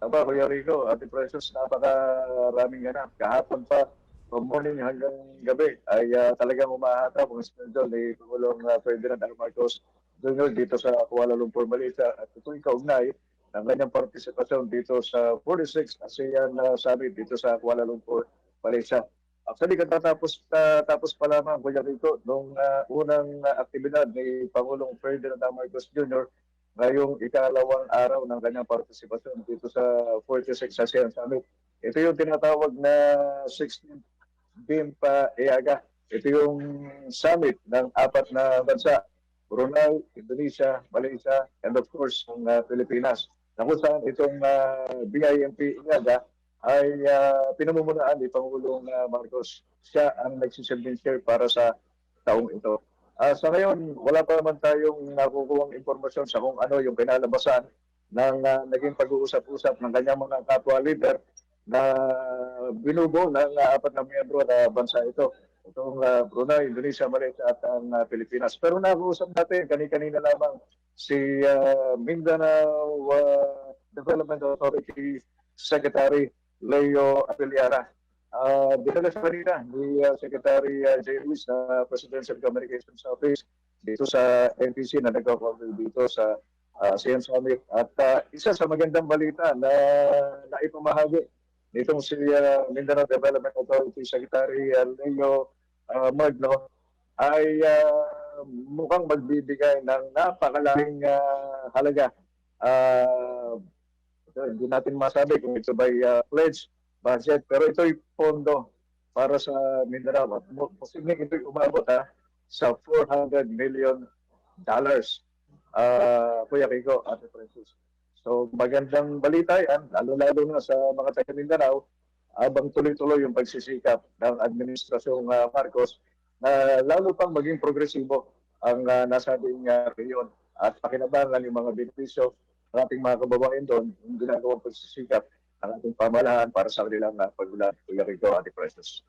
Aba, Kuya Rico, Ate Precious, napakaraming ganap. Kahapon pa, from morning hanggang gabi, ay ah, talagang umahata ang schedule ni Pangulong uh, Ferdinand R. Marcos Jr. dito sa Kuala Lumpur, Malaysia. At ito'y kaugnay ng kanyang partisipasyon dito sa 46 ASEAN uh, Summit dito sa Kuala Lumpur, Malaysia. Actually, katatapos uh, tapos pa lamang, Kuya Rico, nung ah, unang ah, aktibidad ni Pangulong Ferdinand R. Marcos Jr ngayong ikalawang araw ng kanyang partisipasyon dito sa 46 ASEAN Summit. Ito yung tinatawag na 16th BIMPA EAGA. Ito yung summit ng apat na bansa, Brunei, Indonesia, Malaysia, and of course, ang uh, Pilipinas. Na kung saan itong uh, BIMP EAGA ay uh, pinamumulaan ni Pangulong uh, Marcos. Siya ang nagsisilbing chair para sa taong ito. Ah, sa ngayon, wala pa naman tayong nakukuhang impormasyon sa kung ano yung kinalabasan ng ah, naging pag-uusap-usap ng kanyang mga kapwa leader na binubo ng ah, apat na miyembro na bansa ito. Itong ah, Brunei, Indonesia, Malaysia at ang ah, Pilipinas. Pero nakuusap natin kani-kanina lamang si ah, Mindanao ah, Development Authority Secretary Leo Apeliara. Uh, dinala sa kanina ni uh, Secretary uh, J. Ruiz na Presidential Communications Office dito sa NPC na nagkakover dito sa uh, CN Summit. At uh, isa sa magandang balita na naipamahagi nitong si uh, Mindanao Development Authority Secretary uh, Leo uh, Magno ay uh, mukhang magbibigay ng napakalaking uh, halaga. Uh, hindi natin masabi kung ito by uh, pledge budget. Pero ito'y pondo para sa Mindanao. At posibleng ito'y umabot ha, sa 400 million dollars. Uh, Kuya Kiko, Ate Precious. So magandang balita yan, lalo-lalo na sa mga taga Mindanao, habang tuloy-tuloy yung pagsisikap ng Administrasyong uh, Marcos na lalo pang maging progresibo ang uh, nasabing uh, reyon at pakinabangan yung mga benepisyo ng ating mga kababayan doon, yung ginagawang pagsisikap ating pamahalaan para sa kanilang uh, pagbulan. Kuya Rico, Ate Precious.